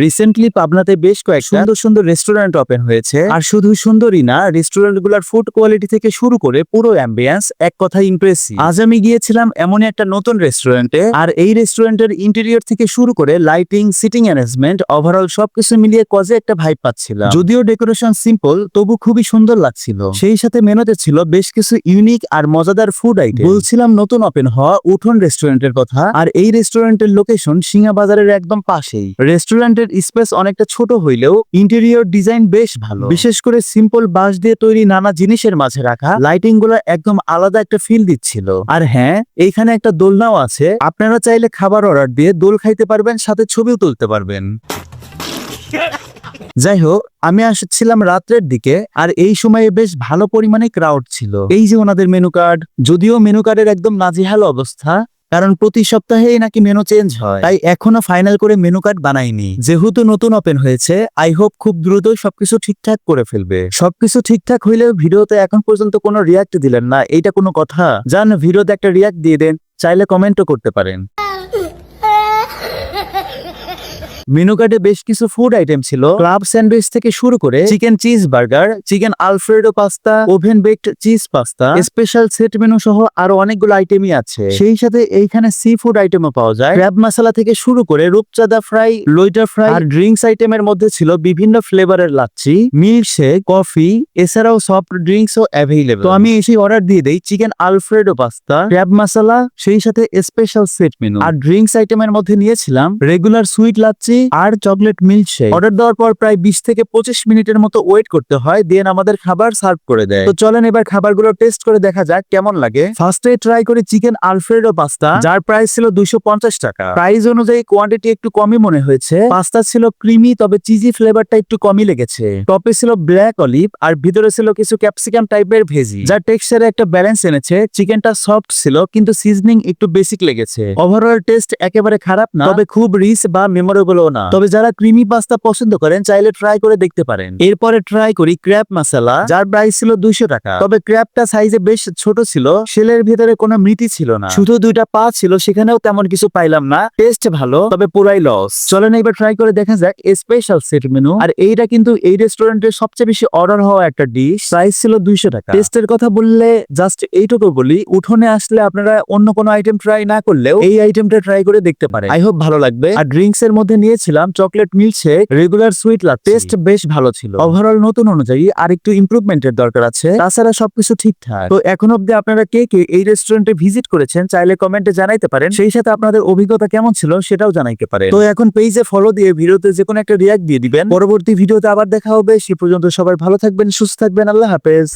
Recently পাবনাতে বেশ কয়েক সুন্দর সুন্দর রেস্টুরেন্ট ওপেন হয়েছে। আর শুধু সুন্দরই না রেস্টুরেন্টগুলার ফুড কোয়ালিটি থেকে শুরু করে পুরো অ্যাম্বিয়েন্স এক কথা ইমপ্রেসিভ আজ আমি গিয়েছিলাম এমনই একটা নতুন রেস্টুরেন্টে আর এই রেস্টুরেন্টের ইন্টেরিয়র থেকে শুরু করে লাইটিং সিটিং অ্যারেঞ্জমেন্ট ওভারঅল সবকিছু মিলিয়ে কজে একটা ভাইব পাচ্ছিলাম। যদিও ডেকোরেশন সিম্পল তবু খুবই সুন্দর লাগছিল। সেই সাথে মেনুতে ছিল বেশ কিছু ইউনিক আর মজাদার ফুড আইটেম বলছিলাম নতুন ওপেন হওয়া উঠোন রেস্টুরেন্টের কথা আর এই রেস্টুরেন্টের লোকেশন সিঙ্গা বাজারের একদম পাশেই। রেস্টুরেন্টের স্পেস অনেকটা ছোট হইলেও ইন্টেরিয়র ডিজাইন বেশ ভালো। বিশেষ করে সিম্পল বাঁশ দিয়ে তৈরি নানা জিনিসের মাঝে রাখা লাইটিংগুলো একদম আলাদা একটা ফিল দিচ্ছিল। আর হ্যাঁ এইখানে একটা দোলনাও আছে। আপনারা চাইলে খাবার অর্ডার দিয়ে দোল খাইতে পারবেন, সাথে ছবিও তুলতে পারবেন। যাই হোক, আমি আসছিলাম রাত্রের দিকে, আর এই সময়ে বেশ ভালো পরিমাণে ক্রাউড ছিল। এই যে ওনাদের মেনু কার্ড যদিও মেনু কার্ডের একদম নাজিহাল অবস্থা কারণ প্রতি সপ্তাহেই নাকি মেনু চেঞ্জ হয়। তাই এখনও ফাইনাল করে মেনু কার্ড বানাইনি। যেহেতু নতুন ওপেন হয়েছে আই হোপ খুব দ্রুত সবকিছু ঠিকঠাক করে ফেলবে। সবকিছু ঠিকঠাক হইলেও ভিডিওতে এখন পর্যন্ত কোনো রিয়াক্ট দিলেন না। এইটা কোনো কথা? যান, ভিডিওতে একটা রিয়াক্ট দিয়ে দেন। চাইলে কমেন্টও করতে পারেন। মেনু কার্ডে বেশ কিছু ফুড আইটেম ছিল। ক্লাব স্যান্ডউইচ থেকে শুরু করে chicken cheese burger chicken alfredo pasta oven baked cheese pasta special set menu সহ আরও অনেকগুলো আইটেমই আছে। সেই সাথে এইখানে সি ফুড আইটেমও পাওয়া যায়। ক্র্যাব মশলা থেকে শুরু করে রূপচাঁদা ফ্রাই লইটার ফ্রাই আর ড্রিঙ্কস আইটেমের মধ্যে ছিল বিভিন্ন ফ্লেভারের লাচ্ছি মিল্ক শেক কফি এছাড়াও সফট ড্রিঙ্কস ও অ্যাভেলেবল তো আমি এসে অর্ডার দিয়ে দেই chicken Alfredo pasta crab masala সেই সাথে স্পেশাল সেট মেনু আর ড্রিঙ্কস আইটেমের মধ্যে নিয়েছিলাম রেগুলার সুইট লাচ্ছি আর চকলেট মিল্ক অর্ডার দেওয়ার পর প্রায় বিশ থেকে পঁচিশ মিনিটের মতো ওয়েট করতে হয় দেন আমাদের খাবার সার্ভ করে দেয়। তো চলেন এবার খাবারগুলো টেস্ট করে দেখা যাক কেমন লাগে। ফার্স্টে ট্রাই করি চিকেন আলফ্রেডো পাস্তা যার প্রাইস ছিল দুইশো পঞ্চাশ টাকা। প্রাইস অনুযায়ী কোয়ান্টিটি একটু কমই মনে হয়েছে। পাস্তা ছিল ক্রিমি তবে চিজি ফ্লেভারটা একটু কমই লেগেছে। টপে ছিল ব্ল্যাক অলিভ আর ভিতরে ছিল কিছু ক্যাপসিকাম টাইপের ভেজি যার টেক্সচারে একটা ব্যালেন্স এনেছে। চিকেনটা সফট ছিল, কিন্তু সিজনিং একটু বেসিক লেগেছে। ওভারঅল টেস্ট একেবারে খারাপ না, তবে খুব রিচ বা মেমোরেবলও না। তবে যারা ক্রিমি পাস্তা পছন্দ করেন, চাইলে ট্রাই করে দেখতে পারেন। এরপরে ট্রাই করি ক্র্যাপ মশলা যার প্রাইস ছিল দুইশো টাকা। তবে ক্র্যাপটা সাইজে বেশ ছোট ছিল শেলের ভিতরে কোনো মৃতি ছিল না। শুধু দুইটা পা ছিল, সেখানেও তেমন কিছু পাইলাম না। টেস্ট ভালো, তবে পুরাই লস চলেন এবার ট্রাই করে দেখা যাক স্পেশাল সেট মেনু আর এইটা কিন্তু এই রেস্টুরেন্টের সবচেয়ে বেশি অর্ডার হওয়া একটা ডিশ প্রাইস ছিল দুইশো টাকা। টেস্টের কথা বললে জাস্ট এইটুকু বলি। উঠোনে আসলে আপনারা অন্য কোনো আইটেম ট্রাই না করলেও এই আইটেমটা ট্রাই করে দেখতে পারেন। আই হোপ ভালো লাগবে। আর ড্রিঙ্কস এর মধ্যে নিয়েছিলাম চকলেট শেক রেগুলার সুইট লাট টেস্ট বেশ ভালো ছিল। ওভারঅল নতুন অনুযায়ী আর একটু ইমপ্রুভমেন্টের দরকার আছে। তাছাড়া সবকিছু ঠিকঠাক। তো এখন অব্দি আপনারা কে কে এই রেস্টুরেন্টে ভিজিট করেছেন চাইলে কমেন্টে জানাইতে পারেন। সেই সাথে আপনাদের অভিজ্ঞতা কেমন ছিল সেটাও জানাইতে পারেন। তো এখন পেজে ফলো দিয়ে ভিডিওতে যে কোনো একটা রিয়াক্ট দিয়ে দিবেন। পরবর্তী ভিডিওতে আবার দেখা হবে। সে পর্যন্ত সবাই ভালো থাকবেন সুস্থ থাকবেন। আল্লাহ হাফেজ।